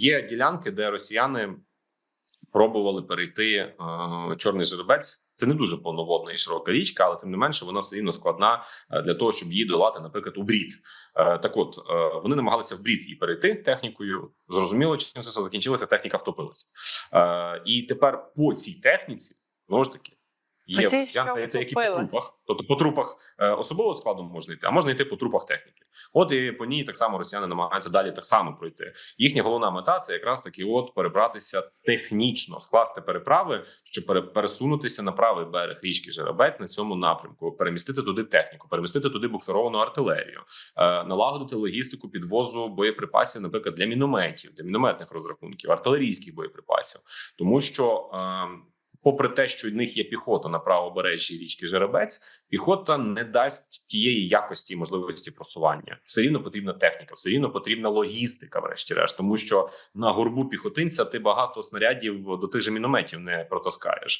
Є ділянки, де росіяни пробували перейти е, чорний жеребець. Це не дуже повноводна і широка річка, але тим не менше вона все рівно складна е, для того, щоб її долати, наприклад, у брід. Е, Так, от вони намагалися в брід її перейти технікою. Зрозуміло, чим це все закінчилося. Техніка втопилася. І тепер по цій техніці знову ж таки. Є цій, це які по трупах. Тобто по трупах е, особового складу можна йти, а можна йти по трупах техніки. От і по ній так само росіяни намагаються далі так само пройти. Їхня головна мета це якраз таки, от перебратися технічно, скласти переправи, щоб пере- пересунутися на правий берег річки Жеребець на цьому напрямку, перемістити туди техніку, перемістити туди буксировану артилерію, е, налагодити логістику підвозу боєприпасів, наприклад, для мінометів, для мінометних розрахунків, артилерійських боєприпасів, тому що. Попри те, що в них є піхота на правобережжі річки Жеребець, піхота не дасть тієї якості і можливості просування. Все рівно потрібна техніка, все рівно потрібна логістика, врешті-решт, тому що на горбу піхотинця ти багато снарядів до тих же мінометів не протаскаєш.